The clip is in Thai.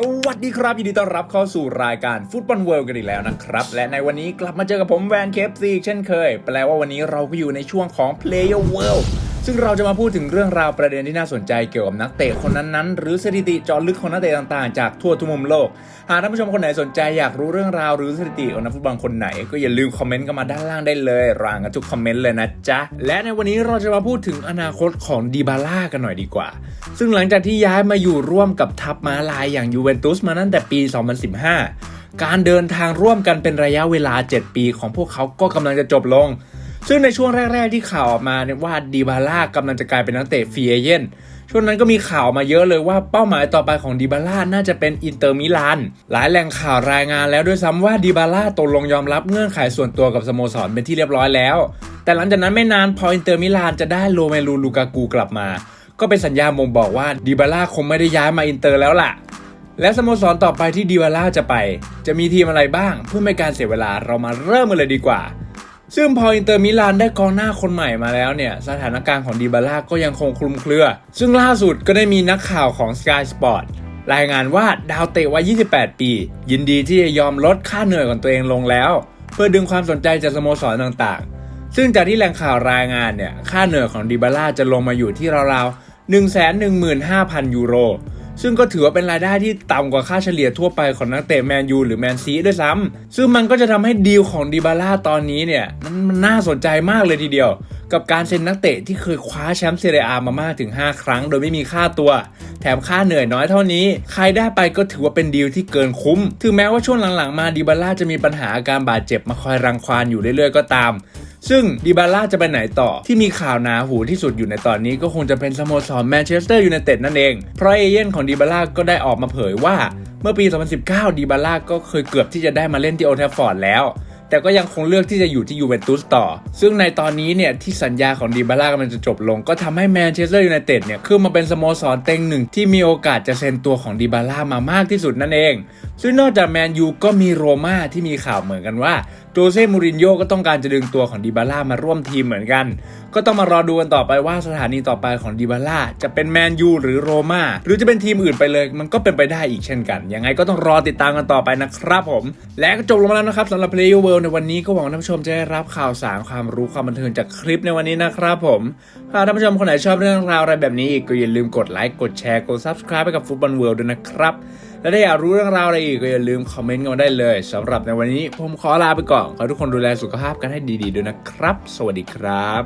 สวัสดีครับ ยินดีต้อนรับเข้าสู่รายการฟุตบอลเวิลด์กันอีกแล้วนะครับ และในวันนี้กลับมาเจอกับผมแวนเคฟซีเช่นเคย แปลว่าวันนี้เราก็อยู่ในช่วงของ Player World ซึ่งเราจะมาพูดถึงเรื่องราวประเด็นที่น่าสนใจเกี่ยวกับนักเตะคนนั้นๆ หรือสถิติจอลึกของนักเตะต่างๆ จากทั่วทุกมุมโลก หากท่านผู้ชมคนไหนสนใจอยากรู้เรื่องราวหรือสถิติของนักฟุตบอลคนไหน ก็อย่าลืมคอมเมนต์กันมาด้านล่างได้เลยรางกันทุกคอมเมนต์เลยนะจ๊ะ และในวันนี้เราจะมาพูดถึงอนาคตของดีบาร่ากันหน่อยดีกว่า ซึ่งหลังจากที่ย้ายมาอยู่ร่วมกับทัพมาลายอย่างยูเวนตุสมาตั้งแต่ปี 2015 การเดินทางร่วมกันเป็นระยะเวลา 7 ปีของพวกเขาก็กำลังจะจบลง ซึ่งในช่วงแรก ๆ ที่ข่าวออกมาเนี่ยว่าดีบาร่ากำลังจะกลายเป็นนักเตะฟรีเอเย่นช่วงนั้นก็มีข่าวมาเยอะเลยว่าเป้าหมายต่อไปของดีบาร่าน่าจะเป็นอินเตอร์มิลาน หลายแหล่งข่าวรายงานแล้วด้วยซ้ำว่าดีบาร่าตกลงยอมรับเงื่อนไขส่วนตัวกับสโมสรเป็นที่เรียบร้อยแล้ว แต่หลังจากนั้นไม่นานพออินเตอร์มิลานจะได้โรเมลูลูกากูกลับมา ก็เป็นสัญญาบ่งบอกว่าดีบาร่าคงไม่ได้ย้ายมาอินเตอร์แล้วล่ะ และสโมสรต่อไปที่ดีบาร่าจะไป จะมีทีมอะไรบ้าง เพื่อไม่การเสียเวลาเรามาเริ่มกันเลยดีกว่า ซึ่งพออินเตอร์มิลานได้กองหน้าคนใหม่มาแล้วเนี่ย สถานการณ์ของดีบาร่าก็ยังคงคลุมเครือ ซึ่งล่าสุดก็ได้มีนักข่าวของ Sky Sport รายงานว่าดาวเตะวัย 28 ปี ยินดีที่จะยอมลดค่าเหนื่อยของตัวเองลงแล้ว เพื่อดึงความสนใจจากสโมสรต่างๆ ซึ่งจากที่แหล่งข่าวรายงานเนี่ย ค่าเหนื่อยของดีบาร่าจะลงมาอยู่ที่ราวๆ115,000 ยูโร ซึ่งก็ถือว่าเป็นรายได้ที่ต่ำกว่าค่าเฉลี่ยทั่วไปของนักเตะแมนยูหรือแมนซีด้วยซ้ำซึ่งมันก็จะทำให้ดีลของดีบาร่าตอนนี้เนี่ยมันมันน่าสนใจมากเลยทีเดียว กับการเซ็นนักเตะที่เคยคว้าแชมป์เซเรียอามามากถึง 5 ครั้ง โดยไม่มีค่าตัว แถมค่าเหนื่อยน้อยเท่านี้ ใครได้ไปก็ถือว่าเป็นดีลที่เกินคุ้ม ถึงแม้ว่าช่วงหลังๆ มาดิบาร่าจะมีปัญหาอาการบาดเจ็บมาคอยรังควานอยู่เรื่อยๆ ก็ตามซึ่งดิบาร่าจะไปไหนต่อที่มีข่าวหนาหูที่สุดอยู่ในตอนนี้ก็คงจะเป็นสโมสรแมนเชสเตอร์ยูไนเต็ดนั่นเอง เพราะเอเย่นของดิบาร่าก็ได้ออกมาเผยว่า เมื่อปี 2019ดิบาร่าก็เคยเกือบที่จะได้มาเล่นที่โอลด์แทฟฟอร์ดแล้ว แต่ก็ยังคงเลือกที่จะอยู่ที่ยูเวนตุสต่อ ซึ่งในตอนนี้เนี่ยที่สัญญาของดีบาร่ากำลังจะจบลง ก็ทำให้แมนเชสเตอร์ยูไนเต็ดเนี่ยขึ้นมาเป็นสโมสรเต็งหนึ่งที่มีโอกาสจะเซ็นตัวของดีบาร่ามามากที่สุดนั่นเอง ซึ่งนอกจากแมนยูก็มีโรม่าที่มีข่าวเหมือนกันว่า โจเซ่มูรินโญ่ก็ต้องการจะดึงตัวของดิบาร่ามาร่วมทีมเหมือนกัน ก็ต้องมารอดูกันต่อไปว่าสถานีต่อไปของดิบาร่าจะเป็นแมนยูหรือโรม่าหรือจะเป็นทีมอื่นไปเลย มันก็เป็นไปได้อีกเช่นกัน ยังไงก็ต้องรอติดตามกันต่อไปนะครับผม และก็จบลงมาแล้วนะครับสำหรับ Play Your World ในวันนี้ก็หวังท่านผู้ชมจะได้รับข่าวสารความรู้ความบันเทิงจากคลิปในวันนี้นะครับผมหากท่านผู้ชมคนไหนชอบเรื่องราวอะไรแบบนี้อีกก็อย่าลืมกดไลค์กดแชร์กด Subscribe ไปกับฟุตบอลเวิลด์ด้วยนะครับ และถ้าอยากรู้เรื่องราวอะไรอีกก็อย่าลืมคอมเมนต์กันมาได้เลยสำหรับในวันนี้ผมขอลาไปก่อนขอทุกคนดูแลสุขภาพกันให้ดีๆด้วยนะครับ สวัสดีครับ